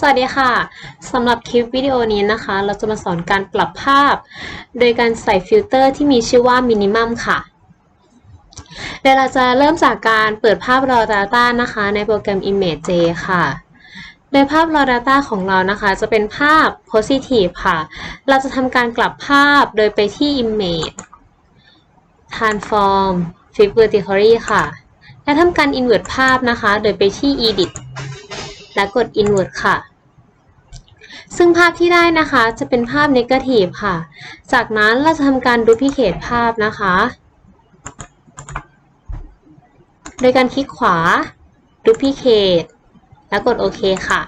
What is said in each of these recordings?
สวัสดีค่ะสำหรับคลิปวิดีโอนี้นะคะ เราจะมาสอนการปรับภาพ โดยการใส่ฟิลเตอร์ที่มีชื่อว่า Minimum ค่ะเดี๋ยวเราจะเริ่มจากการเปิดภาพ raw data นะคะ ในโปรแกรม Image J ค่ะ โดยภาพ raw data ของเรานะคะ จะเป็นภาพ positive ค่ะ เราจะทำการกลับภาพโดยไปที่ Image Transform Flip Vertically ค่ะ และทำการ invert ภาพนะคะ โดยไปที่ Edit และกด invert ค่ะ ซึ่งภาพที่ได้นะคะจะเป็นภาพ negative ค่ะ จากนั้นเราจะทำการ duplicate ภาพนะคะ โดยการคลิกขวา duplicate แล้วกดโอเคค่ะ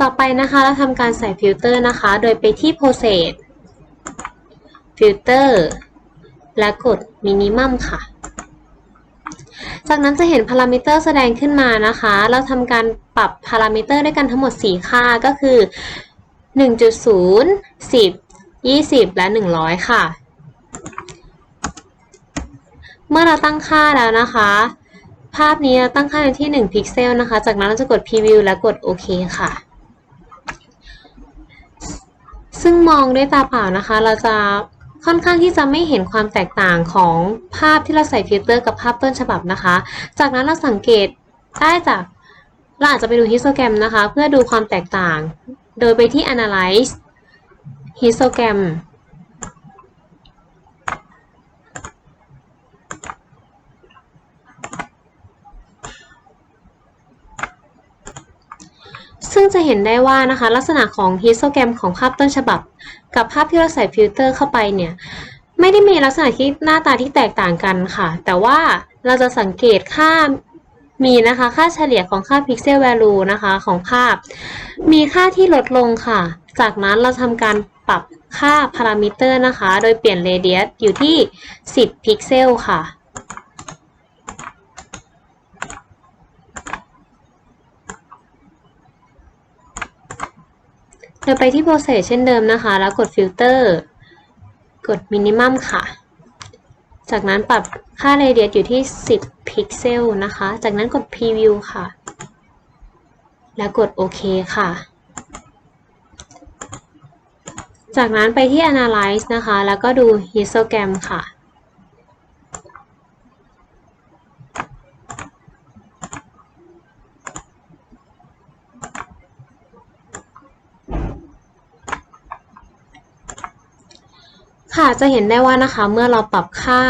ต่อไปนะคะเราทำการใส่ฟิลเตอร์นะคะ โดยไปที่ process filter และกด minimum ค่ะ จากนั้นจะเห็นพารามิเตอร์แสดงขึ้นมานะคะ เราทำการปรับพารามิเตอร์ด้วยกันทั้งหมด 4 ค่าก็คือ 1.0 10 20 และ 100 ค่ะ เมื่อเราตั้งค่าแล้วนะคะ ภาพนี้ตั้งค่าที่ 1 พิกเซลนะคะ จากนั้นเราจะกด Preview และกดโอเคค่ะ ซึ่งมองด้วยตาเปล่านะคะ เราจะ ค่อนข้างที่จะไม่เห็นความแตกต่างของภาพที่เราใส่ฟิลเตอร์กับภาพต้นฉบับนะคะ จากนั้นเราสังเกตได้จากเราอาจจะไปดูฮิสโตแกรมนะคะ เพื่อดูความแตกต่าง โดยไปที่ analyze histogram ซึ่งจะเห็นได้ว่านะคะ ลักษณะของฮิสโตแกรมของภาพต้นฉบับ กับภาพที่เราใส่ฟิลเตอร์เข้าไปเนี่ย ไม่ได้มีลักษณะที่หน้าตาที่แตกต่างกันค่ะ แต่ว่าเราจะสังเกตค่ามีนะคะ ค่าเฉลี่ยของค่า Pixel Value นะคะ ของภาพ มีค่าที่ลดลงค่ะ จากนั้นเราทำการปรับค่าพารามิเตอร์นะคะ โดยเปลี่ยนเรเดียสอยู่ที่ 10 พิกเซลค่ะ โดยไปที่ Process เช่นเดิมนะคะ แล้วกด Filter กด Minimum ค่ะ จากนั้นปรับค่า Radius อยู่ที่ 10 พิกเซลนะคะ จากนั้นกด Preview ค่ะ แล้วกดโอเคค่ะ จากนั้นไปที่ Analyze นะคะ แล้วก็ดู Histogram ค่ะ ค่ะจะเห็นได้ว่านะคะเมื่อเราปรับค่า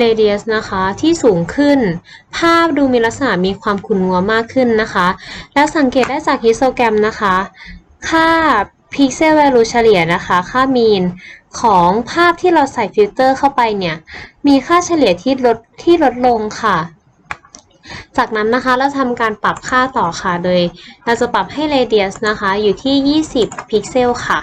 radius นะคะที่สูงขึ้น ภาพดูมีลักษณะมีความขุ่นมัวมากขึ้นนะคะ แล้วสังเกตได้จากฮิสโตแกรมนะคะ ค่า pixel value เฉลี่ยนะคะ ค่า mean ของภาพที่เราใส่ฟิลเตอร์เข้าไปเนี่ย มีค่าเฉลี่ยที่ลดที่ลดลงค่ะ จากนั้นนะคะเราทำการปรับค่าต่อค่ะ โดยเราจะปรับให้ radius นะคะอยู่ที่ 20 พิกเซลค่ะ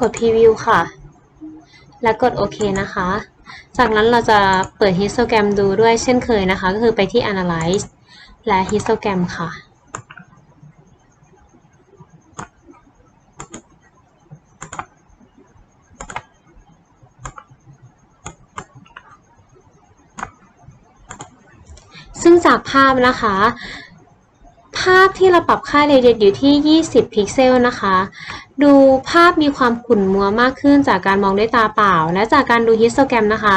กด Preview ค่ะ แล้วกดโอเคนะคะ จากนั้นเราจะเปิด Histogram ดูด้วยเช่นเคยนะคะ ก็คือไปที่ Analyze และ Histogram ค่ะ ซึ่งจากภาพนะคะภาพที่เราปรับค่าเรเดียอยู่ที่ 20 พิกเซลนะคะ ดูภาพมีความขุ่นมัวมากขึ้นจากการมองด้วยตาเปล่า และจากการดูฮิสโตแกรมนะคะ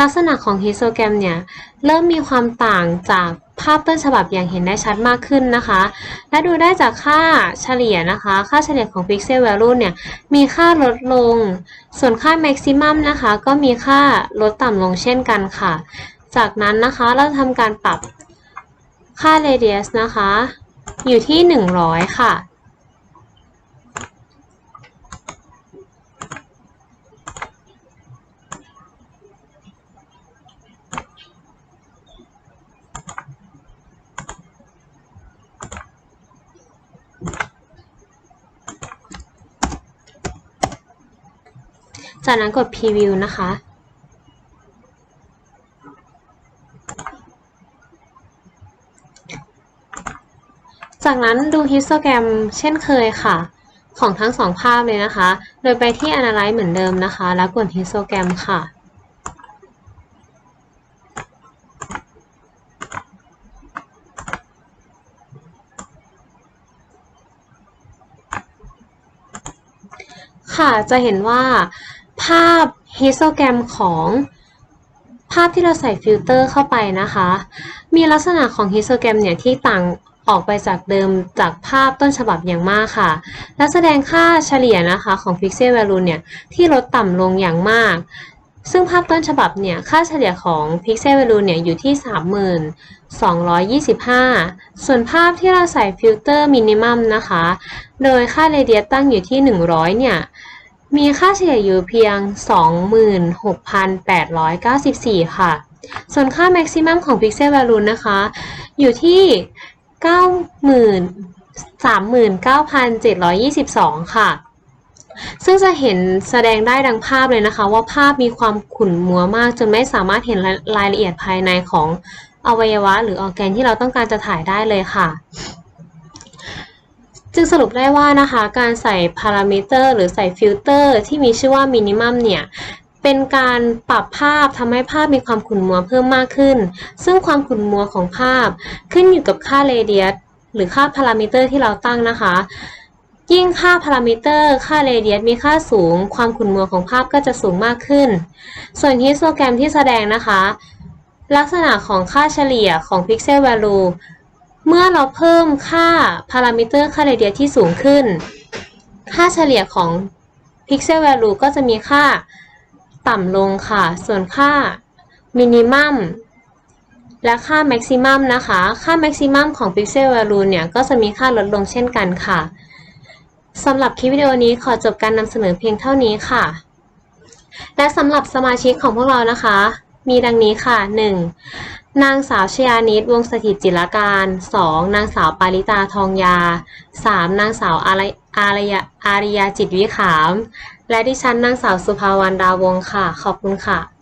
ลักษณะของฮิสโตแกรมเนี่ย เริ่มมีความต่างจากภาพต้นฉบับอย่างเห็นได้ชัดมากขึ้นนะคะ และดูได้จากค่าเฉลี่ยนะคะ ค่าเฉลี่ยของ Pixel Value เนี่ย มีค่าลดลง ส่วนค่า Maximum นะคะ ก็มีค่าลดต่ำลงเช่นกันค่ะ จากนั้นนะคะเราทำการปรับค่า Radius นะคะ อยู่ที่ 100 ค่ะ จากนั้นกด preview นะคะ จากนั้นดูฮิสโตแกรมเช่นเคยค่ะ ของทั้งสองภาพเลยนะคะ โดยไปที่ Analyze เหมือนเดิมนะคะ แล้วกดฮิสโตแกรมค่ะค่ะ จะเห็นว่า ภาพฮิสโตแกรมของภาพที่เราใส่ฟิลเตอร์เข้าไปนะคะ มีลักษณะของฮิสโตแกรมเนี่ยที่ต่างออกไปจากเดิมจากภาพต้นฉบับอย่างมากค่ะ และแสดงค่าเฉลี่ยนะคะของ Pixel Value เนี่ยที่ลดต่ำลงอย่างมาก ซึ่งภาพต้นฉบับเนี่ยค่าเฉลี่ยของ Pixel Value เนี่ยอยู่ที่30,225 ส่วนภาพที่เราใส่ฟิลเตอร์มินิมัมนะคะ โดยค่าเรเดียตั้งอยู่ที่ 100 เนี่ย มีค่าเฉลี่ยอยู่เพียง 26,894 ค่ะ ส่วนค่า maximum ของ pixel value นะคะ อยู่ที่39,722 ค่ะ ซึ่งจะเห็นแสดงได้ดังภาพเลยนะคะ ว่าภาพมีความขุ่นมัวมากจนไม่สามารถเห็นรายละเอียดภายในของอวัยวะ หรือออแกนที่เราต้องการจะถ่ายได้เลยค่ะ จึงสรุปได้ว่านะคะการใส่พารามิเตอร์หรือใส่ฟิลเตอร์ที่มีชื่อว่ามินิมัมเนี่ยเป็นการปรับภาพทำให้ภาพมีความขุ่นมัวเพิ่มมากขึ้น ซึ่งความขุ่นมัวของภาพขึ้นอยู่กับค่าเรเดียสหรือค่าพารามิเตอร์ที่เราตั้งนะคะ ยิ่งค่าพารามิเตอร์ ค่าเรเดียสมีค่าสูง ความขุ่นมัวของภาพก็จะสูงมากขึ้น ส่วนฮิสโตแกรมที่แสดงนะคะ ลักษณะของค่าเฉลี่ยของ Pixel Value เมื่อเราเพิ่มค่าพารามิเตอร์ค่าเรเดียที่สูงขึ้น ค่าเฉลี่ยของ Pixel Value ก็จะมีค่าต่ำลงค่ะ ส่วนค่า Minimum และค่า Maximum นะคะ ค่า Maximum ของ Pixel Value เนี่ย ก็จะมีค่าลดลงเช่นกันค่ะสำหรับคลิปวิดีโอนี้ขอจบการนำเสนอเพียงเท่านี้ค่ะ และสำหรับสมาชิกของพวกเรานะคะ มีดังนี้ค่ะ 1. นางสาวชยานิดวงสถิตจิรการ 2. นางสาวปาริตาทองยา 3. นางสาวอารยอารยอาริยาจิตวิขาม และดิฉันนางสาวสุภาวรรณดาวงค่ะ ขอบคุณค่ะ